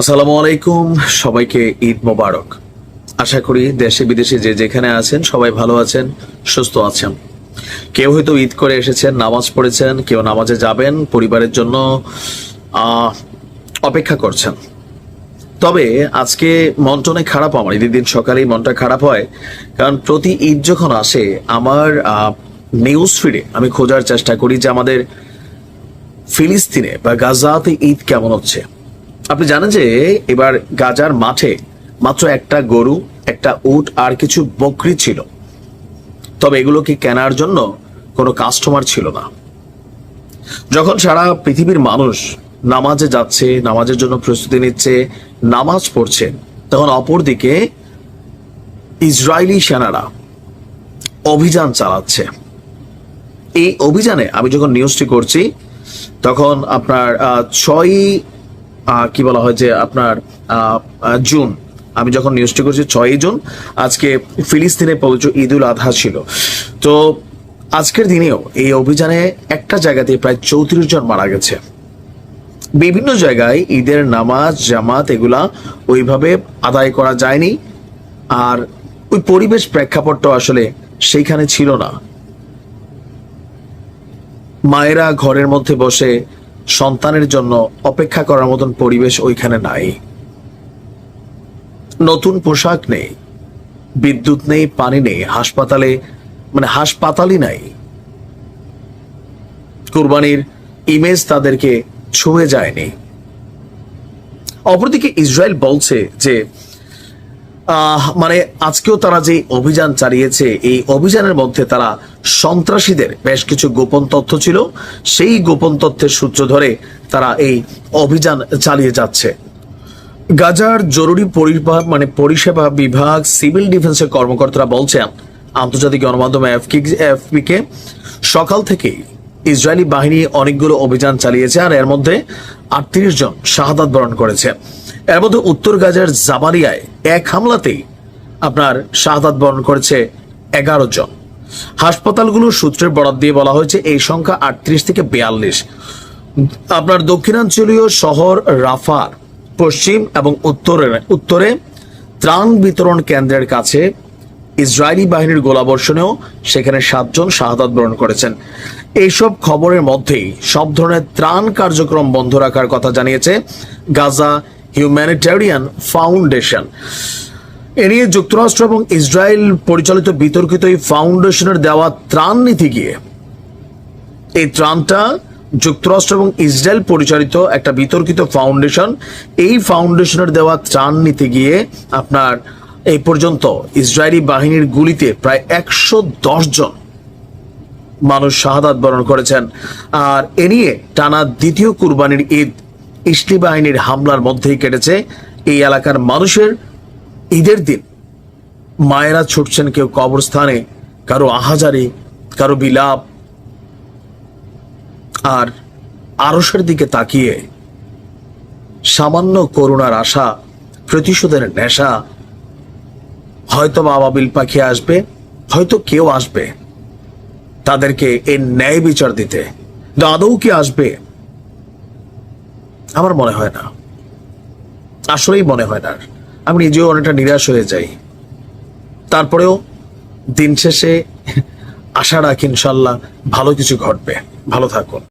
আসসালামু আলাইকুম, সবাইকে ঈদ মোবারক। আশা করি দেশে বিদেশে যে যেখানে আছেন, সবাই ভালো আছেন, সুস্থ আছেন। কেউ হয়তো ঈদ করে এসেছেন, নামাজ পড়েছেন, কেউ নামাজে যাবেন, পরিবারের জন্য অপেক্ষা করছেন। তবে আজকে মনটা অনেক খারাপ আমার, ঈদের দিন সকালেই মনটা খারাপ হয়, কারণ প্রতি ঈদ যখন আসে, আমার নিউজ ফিডে আমি খোঁজার চেষ্টা করি যে আমাদের ফিলিস্তিনে বা গাজাতে ঈদ কেমন হচ্ছে। আপনি জানেন যে এবার গাজার মাঠে মাত্র একটা গরু একটা উট আর কিছু বকরি ছিল। তবে এগুলোকে কেনার জন্য কোনো কাস্টমার ছিল না। যখন সারা পৃথিবীর মানুষ নামাজে যাচ্ছে নামাজের জন্য প্রস্তুতি নিচ্ছে নামাজ পড়ছে তখন অপরদিকে ইসরায়েলি সেনারা অভিযান চালাচ্ছে। এই অভিযানে আমি যখন নিউজটি করছি তখন আপনার আহ, কি বলা হয় যে আপনার জুন। আমি যখন নিউজটি করছি, ছয়ই জুন, আজকে ফিলিস্তিনে পবিত্র ঈদুল আধা ছিল। তো আজকের দিনেও এই অভিযানে একটা জায়গাতে প্রায় চৌত্রিশ জন মারা গেছে। বিভিন্ন জায়গায় ঈদের নামাজ, জামাত এগুলা ওইভাবে আদায় করা যায়নি। আর ওই পরিবেশ প্রেক্ষাপটটা আসলে সেইখানে ছিল না। মায়েরা ঘরের মধ্যে বসে সন্তানের জন্য অপেক্ষা করার মতন পরিবেশ ওইখানে নাই। নতুন পোশাক নেই, বিদ্যুৎ নেই, পানি নেই, হাসপাতালে মানে হাসপাতালই নাই। কুরবানির ইমেজ তাদেরকে ছুঁয়ে যায়নি। অপরদিকে ইসরায়েল বলছে যে মানে আজকেও তারা যে অভিযান চালিয়েছে, এই অভিযানের মধ্যে তারা সন্ত্রাসীদের বেশ কিছু গোপন তথ্য ছিল। সেই গোপন তথ্যের সূত্র ধরে তারা এই অভিযান চালিয়ে যাচ্ছে। গাজার জরুরি পরিবার মানে পরিষেবা বিভাগ, সিভিল ডিফেন্সের কর্মকর্তারা বলছেন, আন্তর্জাতিক গণমাধ্যম এফপি কে সকাল থেকেই ইসরায়েলি বাহিনী অনেকগুলো অভিযান চালিয়েছে আর এর মধ্যে আটত্রিশ জন শাহাদাত বরণ করেছে। এর মধ্যে উত্তর গাজার জাবারিয়ায় এক হামলাতেই আপনার শাহাদাত বরণ করেছে এগারো জন। হাসপাতালগুলোর সূত্রের বরাদ দিয়ে বলা হয়েছে এই সংখ্যা আটত্রিশ থেকে বিয়াল্লিশ। আপনার দক্ষিণাঞ্চলীয় শহর রাফার, পশ্চিম এবং উত্তরে উত্তরে ত্রাণ বিতরণ কেন্দ্রের কাছে ইসরায়েলি বাহিনীর গোলাবর্ষণেও সেখানে সাতজন শাহাদাত বরণ করেছেন। এইসব খবরের মধ্যেই সব ধরনের ত্রাণ কার্যক্রম বন্ধ রাখার কথা জানিয়েছে গাজা হিউম্যানিটেরিয়ান ফাউন্ডেশন। এ নিয়ে যুক্তরাষ্ট্র এবং ইসরায়েল পরিচালিত বিতর্কিত এই ফাউন্ডেশনের দেওয়া ত্রাণ নীতি গিয়ে এই ত্রাণটা যুক্তরাষ্ট্র এবং ইসরায়েল পরিচালিত একটা বিতর্কিত ফাউন্ডেশন। এই ফাউন্ডেশনের দেওয়া ত্রাণ নিতে গিয়ে আপনার এই পর্যন্ত ইসরায়েলি বাহিনীর গুলিতে প্রায় একশো জন মানুষ শাহাদাত বরণ করেছেন। আর এ নিয়ে টানা দ্বিতীয় কুরবানির ঈদ ইসলি বাহিনীর হামলার মধ্যেই কেটেছে। এই এলাকার মানুষের ঈদের দিন মায়েরা ছুটছেন কেউ কবরস্থানে, কারও আহাজারি, কারও বিলাপ। আর আরসের দিকে তাকিয়ে সামান্য করুণার আশা, প্রতিশোধের নেশা হয়তো বা আবাবিল পাখি আসবে, হয়তো কেউ আসবে। তাদেরকে এই ন্যায় বিচার দিতে। আদৌ কি আসবে? আমার মনে হয় না। আসলেই মনে হয় না। আমি নিজেও অনেকটা নিরাশ হয়ে যাই। তারপরেও দিন শেষে আশা রাখি ইনশাল্লাহ ভালো কিছু ঘটবে। ভালো থাকুন।